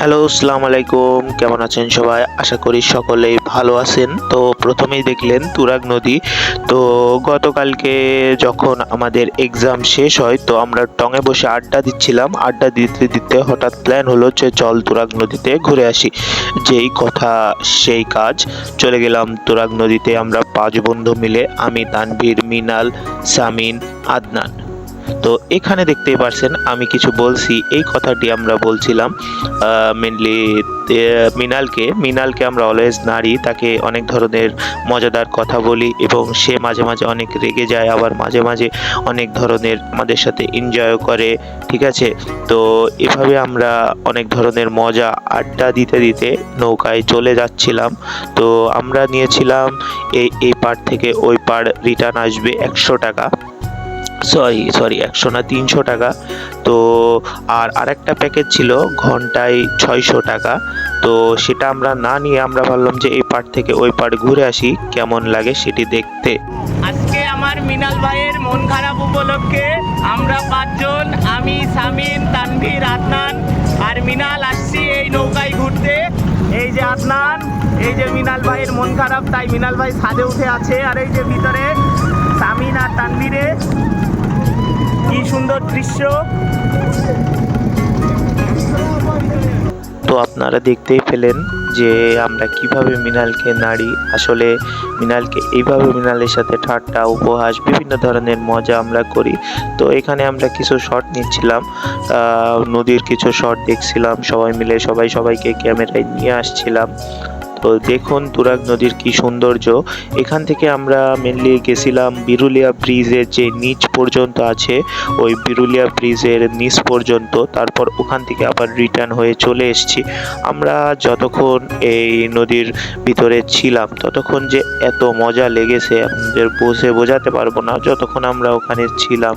Hello, আসসালামু আলাইকুম। কেমন আছেন সবাই? আশা করি সকলেই ভালো আছেন। তো প্রথমেই দেখলেন তুরাগ নদী। তো গতকালকে যখন আমাদের এক্সাম শেষ হয়, তো আমরা টঙে বসে আড্ডা দিচ্ছিলাম। আড্ডা দিতে দিতে হঠাৎ প্ল্যান হলো যে চল তুরাগ নদীতে ঘুরে আসি। যেই কথা, সেই কাজ। চলে গেলাম তুরাগ নদীতে আমরা পাঁচ বন্ধু মিলে। আমি তানভীর, মিনাল, সামিন, আদনান। তো এখানে দেখতেই পারছেন, আমি কিছু বলছি। এই কথাটি আমরা বলছিলাম মেনলি মিনালকে। মিনালকে আমরা অলওয়েজ নারী, তাকে অনেক ধরনের মজাদার কথা বলি এবং সে মাঝে মাঝে অনেক রেগে যায়, আবার মাঝে মাঝে অনেক ধরনের আমাদের সাথে এনজয়ও করে, ঠিক আছে? তো এভাবে আমরা অনেক ধরনের মজা, আড্ডা দিতে দিতে নৌকায় চলে যাচ্ছিলাম। তো আমরা নিয়েছিলাম, এই এই পার থেকে ওই পার রিটার্ন আসবে একশো টাকা। সরি সরি একশো না তিনশো টাকা। তো, আর আরেকটা প্যাকেজ ছিল ঘন্টায় ছয়শো টাকা। তো, সেটা আমরা না নিয়ে আমরা ভাবলাম যে এই পার্ট থেকে ওই পার্ট ঘুরে আসি, কেমন লাগে সেটি দেখতে। আজকে আমার মিনাল ভাইয়ের মন খারাপ উপলক্ষে আমরা পাঁচজন, আমি সামিন তানভীর, আদনান আর মিনাল আসছি এই নৌকায় ঘুরতে। এই যে আদনান, এই যে মিনাল ভাইয়ের মন খারাপ, তাই মিনাল ভাই ছাদে উঠে আছে। আর এই যে ভিতরে সামিন আর তানভীরে কি সুন্দর দৃশ্য। তো আপনারা দেখতেই পেলেন যে আমরা কীভাবে মিনালকে নাড়ি আসলে মিনালকে এইভাবে মিনালের সাথে ঠাট্টা, উপহাস, বিভিন্ন ধরনের মজা আমরা করি। তো এখানে আমরা কিছু শট নিচ্ছিলাম। নদীর কিছু শট দেখছিলাম। সবাই মিলে সবাই সবাইকে ক্যামেরায় নিয়ে আসছিলাম। তো দেখুন তুরাগ নদীর কি সৌন্দর্য। এখান থেকে আমরা মেনলি গেছিলাম বিরুলিয়া ব্রিজের যে নিচ পর্যন্ত আছে, ওই বিরুলিয়া ব্রিজের নিচ পর্যন্ত। তারপর ওখান থেকে আবার রিটার্ন হয়ে চলে এসেছি। আমরা যতক্ষণ এই নদীর ভিতরে ছিলাম, ততক্ষণ যে এত মজা লেগেছে, আমাদের বসে বোঝাতে পারব না। যতক্ষণ আমরা ওখানে ছিলাম,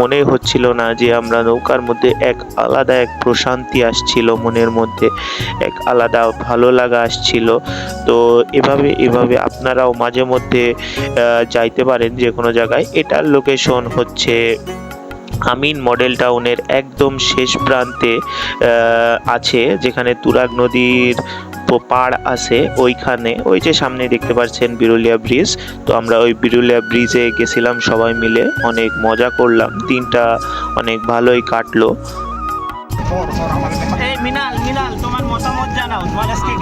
মনে হচ্ছিল না যে আমরা নৌকার মধ্যে এক আলাদা এক প্রশান্তি আসছিল মনের মধ্যে, এক আলাদা ভালো লাগা আসছিল। তো এভাবে এভাবে আপনারাও মাঝে মধ্যে যাইতে পারেন যে কোনো জায়গায়। এটার লোকেশন হচ্ছে আমিন মডেল টাউনের একদম শেষ প্রান্তে আছে, যেখানে তুরাগ নদীর পাড় আছে ওইখানে। ওই যে সামনে দেখতে পাচ্ছেন বিরুলিয়া ব্রিজ। তো আমরা ওই বিরুলিয়া ব্রিজে গেছিলাম সবাই মিলে। অনেক মজা করলাম। দিনটা অনেক ভালোই কাটলো। মিনাল মিনাল, তোমার মতামত জানাও। তোমার আজকে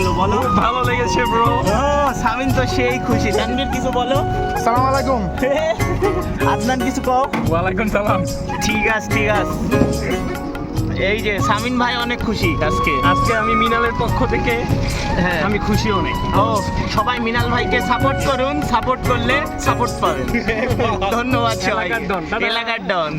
লাগল বলো। ভালো লেগেছে ব্রো ও সামিন তো সেই খুশি। তানভীর কিছু বলো? সালাম আলাইকুম। আদনান কিছু কও? ওয়ালাইকুম সালাম। ঠিক আছে ঠিক আছে। এই যে সামিন ভাই অনেক খুশি আজকে। আজকে আমি মিনালের পক্ষ থেকে হ্যাঁ। আমি খুশি অনেক। ও সবাই মিনাল ভাইকে সাপোর্ট করুন সাপোর্ট করলে সাপোর্ট পাবেন। ধন্যবাদ সবাই এলাকার ডন, এলাকার ডন।